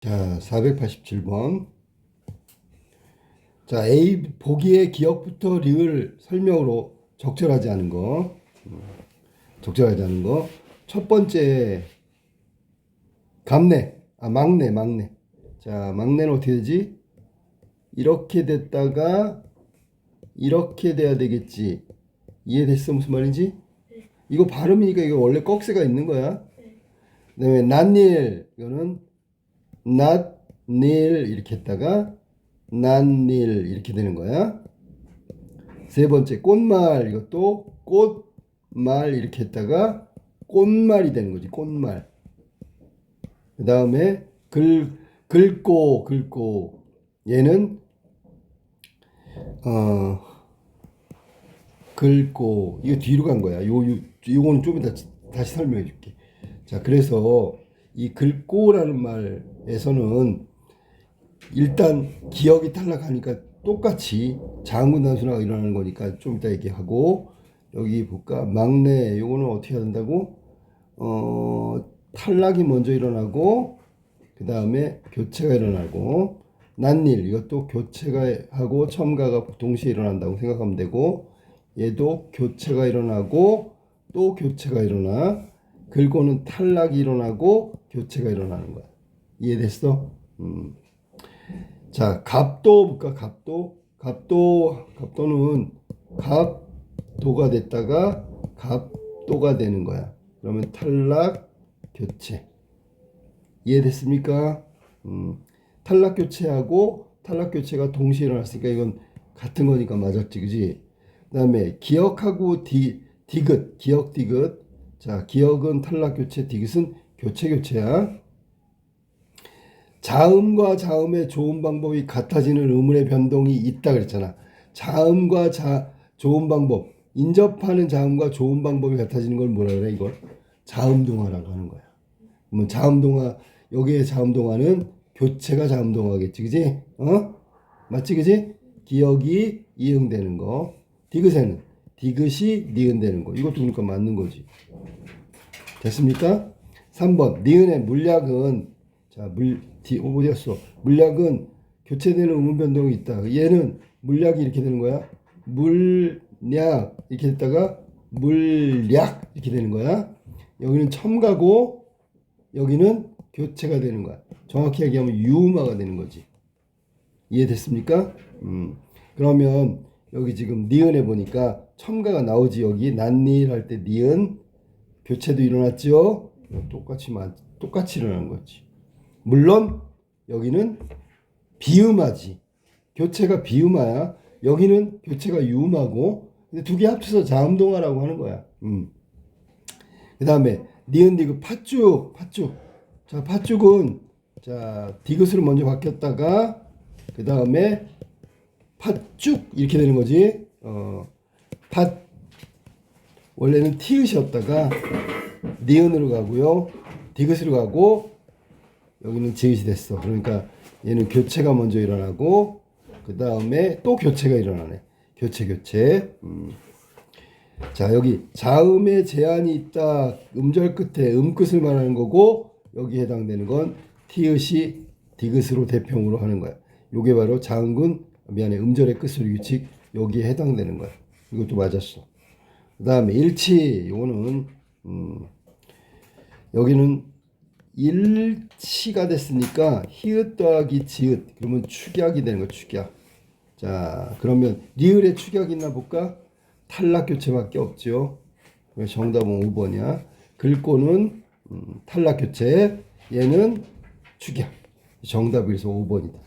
자, 487번. 자, A 보기의 기억부터 리을 설명으로 적절하지 않은 거. 음, 적절하지 않은 거. 첫 번째 감내. 아, 막내, 막내. 자, 막내는 어떻게 되지? 이렇게 됐다가 이렇게 돼야 되겠지. 이해됐어? 무슨 말인지? 이거 발음이니까 이거 원래 꺽쇠가 있는 거야. 그다음에 난일 이거는 not nil 이렇게 했다가 not nil 이렇게 되는 거야. 세 번째 꽃말 이것도 꽃말 이렇게 했다가 꽃말이 되는 거지 꽃말. 그 다음에 글 긁고 긁고 얘는 어 긁고 이거 뒤로 간 거야. 요, 요 요거는 좀 이따 다시 설명해 줄게. 자, 그래서 이 긁고라는 말에서는 일단 기억이 탈락하니까 똑같이 장군 단수가 일어나는 거니까 좀 이따 얘기하고 여기 볼까? 막내 요거는 어떻게 해야 된다고? 어 탈락이 먼저 일어나고 그 다음에 교체가 일어나고 난일 이것도 교체가 하고 첨가가 동시에 일어난다고 생각하면 되고 얘도 교체가 일어나고 또 교체가 일어나 긁고는 탈락이 일어나고 교체가 일어나는 거야 이해됐어? 음. 자 갑도 볼까 갑도 갑도 갑도는 갑도가 됐다가 갑도가 되는 거야 그러면 탈락 교체 이해됐습니까? 음, 탈락 교체하고 탈락 교체가 동시에 일어났으니까 이건 같은 거니까 맞았지, 그지? 그다음에 기억하고 디 디귿, 기억 디귿. 자, 기억은 탈락 교체, 디귿은 교체 교체야. 자음과 자음의 좋은 방법이 같아지는 의문의 변동이 있다 그랬잖아. 자음과 자 좋은 방법, 인접하는 자음과 좋은 방법이 같아지는 걸 뭐라 그래? 이걸 자음 동화라고 하는 거야. 그러면 자음 동화 여기에 자음 동화는 교체가 자음 동화겠지, 그지? 어? 맞지, 그지? 기억이 이응되는 거. 디귿에는 디귿이 니은되는 거. 이것도 그러니까 맞는 거지. 됐습니까? 3번 니은의 물약은 자, 물 디, 어, 어디 갔어? 물약은 교체되는 의문 변동이 있다. 얘는 물약이 이렇게 되는 거야. 물약 이렇게 됐다가 물약 이렇게 되는 거야. 여기는 첨가고 여기는 교체가 되는 거야. 정확히 얘기하면 유음화가 되는 거지. 이해됐습니까? 음. 그러면 여기 지금 니은에 보니까 첨가가 나오지 여기 난니일 할 때 니은 교체도 일어났죠. 똑같이 만 똑같이 일어난 거지. 물론 여기는 비음하지. 교체가 비음화야. 여기는 교체가 유음하고 근데 두 개 합쳐서 자음동화라고 하는 거야. 음. 그다음에 니은 디귿 팥죽 팥죽. 자 팥죽은 자 디귿으로 먼저 바뀌었다가 그 다음에 팥죽 이렇게 되는 거지. 어, 팥 원래는 티읕이었다가 니은으로 가고요. 디귿으로 가고 여기는 지읒이 됐어. 그러니까 얘는 교체가 먼저 일어나고 그 다음에 또 교체가 일어나네. 교체 교체. 음. 자 여기 자음에 제한이 있다. 음절 끝에 음끝을 말하는 거고 여기 해당되는 건 티읕이 디귿으로 대평으로 하는 거야. 요게 바로 자음군 미안해 음절의 끝소리 규칙 여기에 해당되는 거야. 이것도 맞았어. 그 다음에 일치 요거는 음, 여기는 일치가 됐으니까 히읗 더하기 지읒 그러면 축약이 되는 거야 축약. 자 그러면 리을의 축약이 있나 볼까? 탈락 교체밖에 없죠. 정답은 5번이야. 긁고는 음, 탈락 교체 얘는 축약. 정답이 그래서 5번이다.